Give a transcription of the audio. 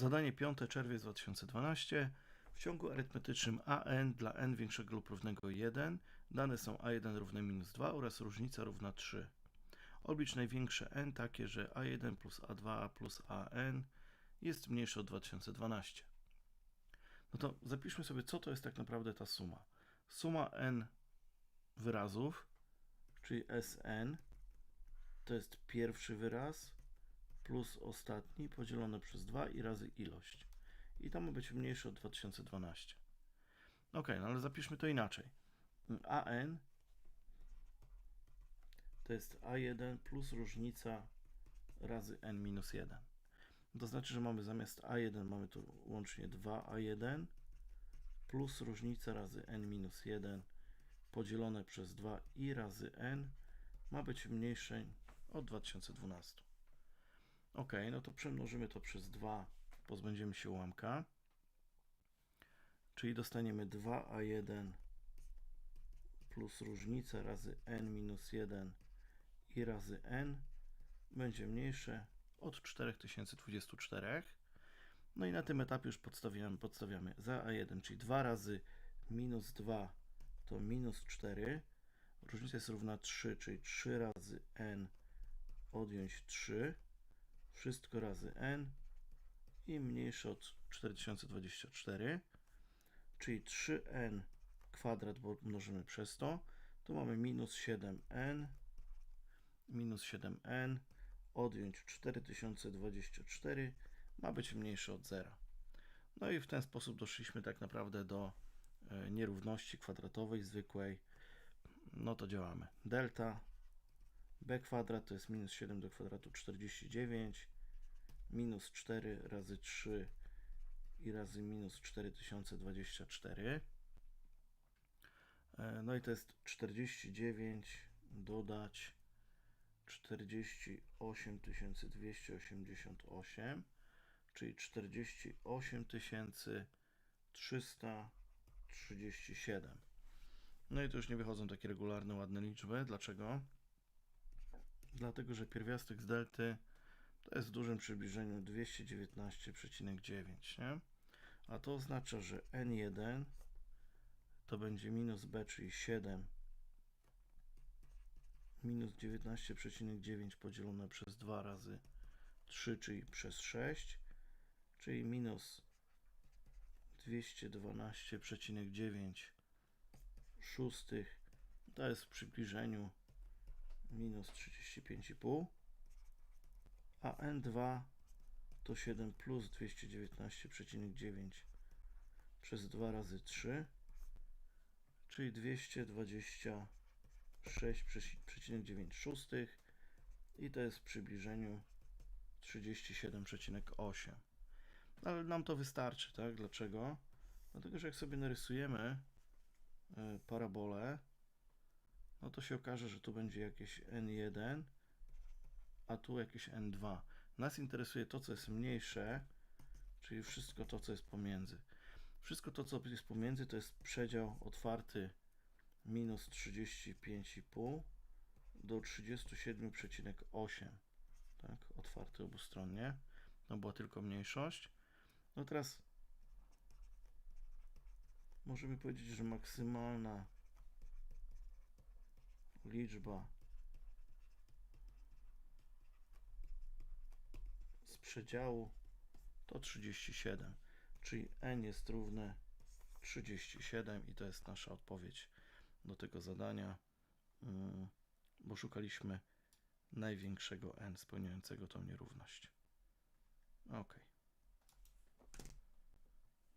Zadanie 5 czerwiec 2012. W ciągu arytmetycznym an dla n większego lub równego 1 dane są a1 równe minus 2 oraz różnica równa 3. Oblicz największe n takie, że a1 plus a2 plus an jest mniejsze od 2012. No to zapiszmy sobie, co to jest tak naprawdę ta suma. Suma n wyrazów, czyli Sn, to jest pierwszy wyraz plus ostatni podzielone przez 2 i razy ilość. I to ma być mniejsze od 2012. Ok, no ale zapiszmy to inaczej. an to jest a1 plus różnica razy n minus 1. To znaczy, że mamy zamiast a1 mamy tu łącznie 2a1 plus różnica razy n minus 1 podzielone przez 2 i razy n ma być mniejsze od 2012. Ok, no to przemnożymy to przez 2, pozbędziemy się ułamka. Czyli dostaniemy 2a1 plus różnica razy n minus 1 i razy n będzie mniejsze od 4024. No i na tym etapie już podstawiamy, podstawiamy za a1, czyli 2 razy minus 2 to minus 4. Różnica jest równa 3, czyli 3 razy n odjąć 3. Wszystko razy n i mniejsze od 4024, czyli 3n kwadrat, bo mnożymy przez to, to mamy minus 7n, minus 7n, odjąć 4024, ma być mniejsze od 0. No i w ten sposób doszliśmy tak naprawdę do e, nierówności kwadratowej zwykłej. No to działamy. Delta b kwadrat to jest minus 7 do kwadratu 49, minus 4 razy 3 i razy minus 4024. E, no i to jest 49 dodać 48 288, czyli 48 337. No i to już nie wychodzą takie regularne, ładne liczby. Dlaczego? Dlatego, że pierwiastek z delty to jest w dużym przybliżeniu 219,9, nie? A to oznacza, że n1 to będzie minus b, czyli 7 minus 19,9 podzielone przez 2 razy 3, czyli przez 6, czyli minus 212,9 szóstych, to jest w przybliżeniu minus 35,5, a N2 to 7 plus 219,9 przez 2 razy 3, czyli 226,9 szóstych i to jest w przybliżeniu 37,8. Ale nam to wystarczy, tak? Dlaczego? Dlatego, że jak sobie narysujemy e, parabolę, no to się okaże, że tu będzie jakieś n1, a tu jakieś n2. Nas interesuje to, co jest mniejsze, czyli wszystko to, co jest pomiędzy. Wszystko to, co jest pomiędzy, to jest przedział otwarty minus 35,5 do 37,8. Tak, otwarty obustronnie. No była tylko mniejszość. No teraz możemy powiedzieć, że maksymalna liczba z przedziału to 37, czyli n jest równe 37 i to jest nasza odpowiedź do tego zadania, mm, bo szukaliśmy największego n spełniającego tą nierówność. Ok.